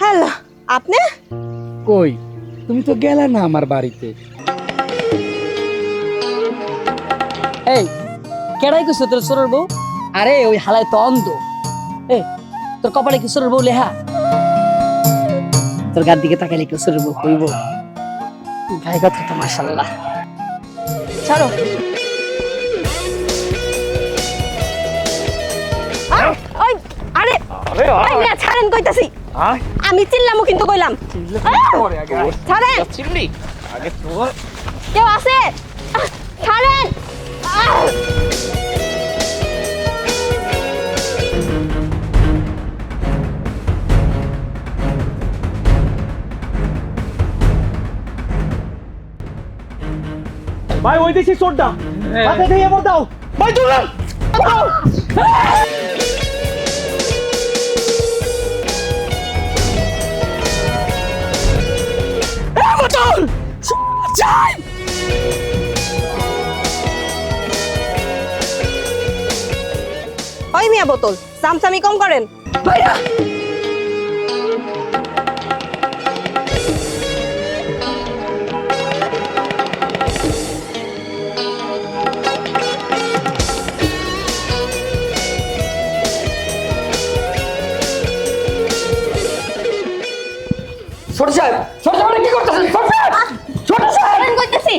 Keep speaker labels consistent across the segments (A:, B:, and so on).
A: Hello আপনি?
B: কই? তুমি তো গেলে না আমার বাড়িতে।
C: এই কেডাই কইছো তোর সরর বউ? আরে ওই হালায় তো অন্ধ। এ তোর কপালে কি সরর বউ লেহা তোর গার দিকে তাকাইলে কি সরর বউ কইব? ভাই কথা তো মাশাল্লাহ
A: ছাড়ো। ছাড়েন কইতাছি। আমি চিল্লামু কিন্তু কইলাম। ছাড়েন।
B: চিমনি। আগে তোর।
A: কেউ আছে? ছাড়েন।
D: ভাই ওই দেখছি চোরটা। হাতে দিয়ে এবার দাও। ভাই দৌড়ান
A: মিয়া বোতল। চামচামি কম করেন।
C: ছোট সাহেব ছোট সাহেব কি করতেছেন? ছোট সাহেব! ছোট সাহেব!
A: ছাড়েন কইতাছি?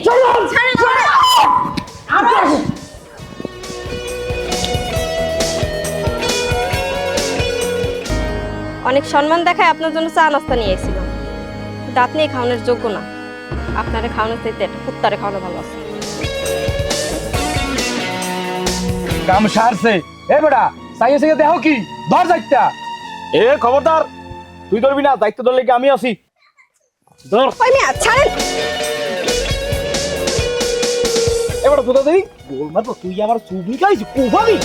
A: অনেক সম্মান দেখায় আপনার জন্য চা নাস্তা নিয়ে এসেছিলাম। কিন্তু আপনি এই খাওয়ানোর যোগ্য না। আপনারে খাওয়ানোর চাইতে একটা কুত্তারে খাওয়ানো ভালো আছে।
B: কাম সারছে। এ বেটা সাইয়ে সাইয়ে দেখো কি ধর যাইতা
D: এ খবরদার তুই ধরবি না দায়িত্ব ধরলে কি আমি আছি? ধর।
A: ওই মিয়া ছাড়েন।
D: এবার কোথা দেই গোল মারবো তুই আমার চুবি খাইছি কুফাবি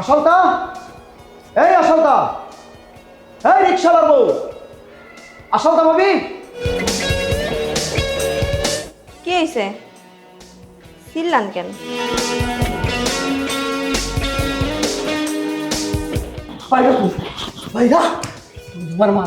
D: আসলতা এই আসলটা এই রিক্সাওয়ালার বউ। আসলটা ভাবি?
A: কি হয়েছে চিল্লান কেন?
D: ভাইরা ভাইরা
C: তোমার মা।